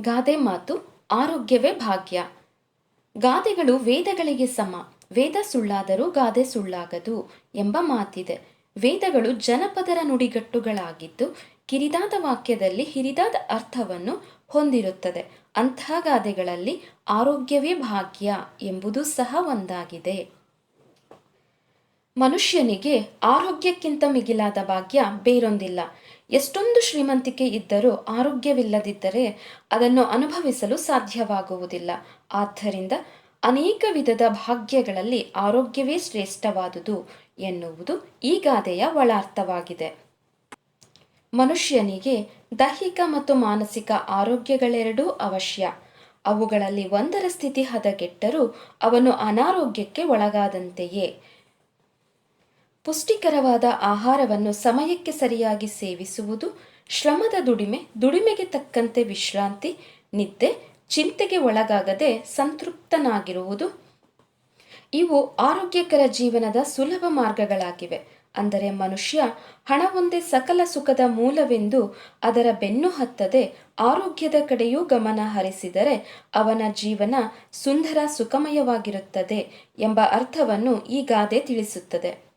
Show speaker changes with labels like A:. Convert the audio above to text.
A: ಗಾದೆ ಮಾತು ಆರೋಗ್ಯವೇ ಭಾಗ್ಯ. ಗಾದೆಗಳು ವೇದಗಳಿಗೆ ಸಮ. ವೇದ ಸುಳ್ಳಾದರೂ ಗಾದೆ ಸುಳ್ಳಾಗದು ಎಂಬ ಮಾತಿದೆ. ವೇದಗಳು ಜನಪದರ ನುಡಿಗಟ್ಟುಗಳಾಗಿದ್ದು ಕಿರಿದಾದ ವಾಕ್ಯದಲ್ಲಿ ಹಿರಿದಾದ ಅರ್ಥವನ್ನು ಹೊಂದಿರುತ್ತದೆ. ಅಂತಹ ಗಾದೆಗಳಲ್ಲಿ ಆರೋಗ್ಯವೇ ಭಾಗ್ಯ ಎಂಬುದು ಸಹ ಒಂದಾಗಿದೆ. ಮನುಷ್ಯನಿಗೆ ಆರೋಗ್ಯಕ್ಕಿಂತ ಮಿಗಿಲಾದ ಭಾಗ್ಯ ಬೇರೊಂದಿಲ್ಲ. ಎಷ್ಟೊಂದು ಶ್ರೀಮಂತಿಕೆ ಇದ್ದರೂ ಆರೋಗ್ಯವಿಲ್ಲದಿದ್ದರೆ ಅದನ್ನು ಅನುಭವಿಸಲು ಸಾಧ್ಯವಾಗುವುದಿಲ್ಲ. ಆದ್ದರಿಂದ ಅನೇಕ ವಿಧದ ಭಾಗ್ಯಗಳಲ್ಲಿ ಆರೋಗ್ಯವೇ ಶ್ರೇಷ್ಠವಾದುದು ಎನ್ನುವುದು ಈ ಗಾದೆಯ ಒಳಾರ್ಥವಾಗಿದೆ. ಮನುಷ್ಯನಿಗೆ ದೈಹಿಕ ಮತ್ತು ಮಾನಸಿಕ ಆರೋಗ್ಯಗಳೆರಡೂ ಅವಶ್ಯ. ಅವುಗಳಲ್ಲಿ ಒಂದರ ಸ್ಥಿತಿ ಹದಗೆಟ್ಟರೂ ಅವನು ಅನಾರೋಗ್ಯಕ್ಕೆ ಒಳಗಾದಂತೆಯೇ. ಪುಷ್ಟಿಕರವಾದ ಆಹಾರವನ್ನು ಸಮಯಕ್ಕೆ ಸರಿಯಾಗಿ ಸೇವಿಸುವುದು, ಶ್ರಮದ ದುಡಿಮೆ, ದುಡಿಮೆಗೆ ತಕ್ಕಂತೆ ವಿಶ್ರಾಂತಿ, ನಿದ್ದೆ, ಚಿಂತೆಗೆ ಒಳಗಾಗದೆ ಸಂತೃಪ್ತನಾಗಿರುವುದು. ಇವು ಆರೋಗ್ಯಕರ ಜೀವನದ ಸುಲಭ ಮಾರ್ಗಗಳಾಗಿವೆ. ಅಂದರೆ ಮನುಷ್ಯ ಹಣವೊಂದೇ ಸಕಲ ಸುಖದ ಮೂಲವೆಂದು ಅದರ ಬೆನ್ನು ಹತ್ತದೆ ಆರೋಗ್ಯದ ಕಡೆಯೂ ಗಮನ ಹರಿಸಿದರೆ ಅವನ ಜೀವನ ಸುಂದರ ಸುಖಮಯವಾಗಿರುತ್ತದೆ ಎಂಬ ಅರ್ಥವನ್ನು ಈ ಗಾದೆ ತಿಳಿಸುತ್ತದೆ.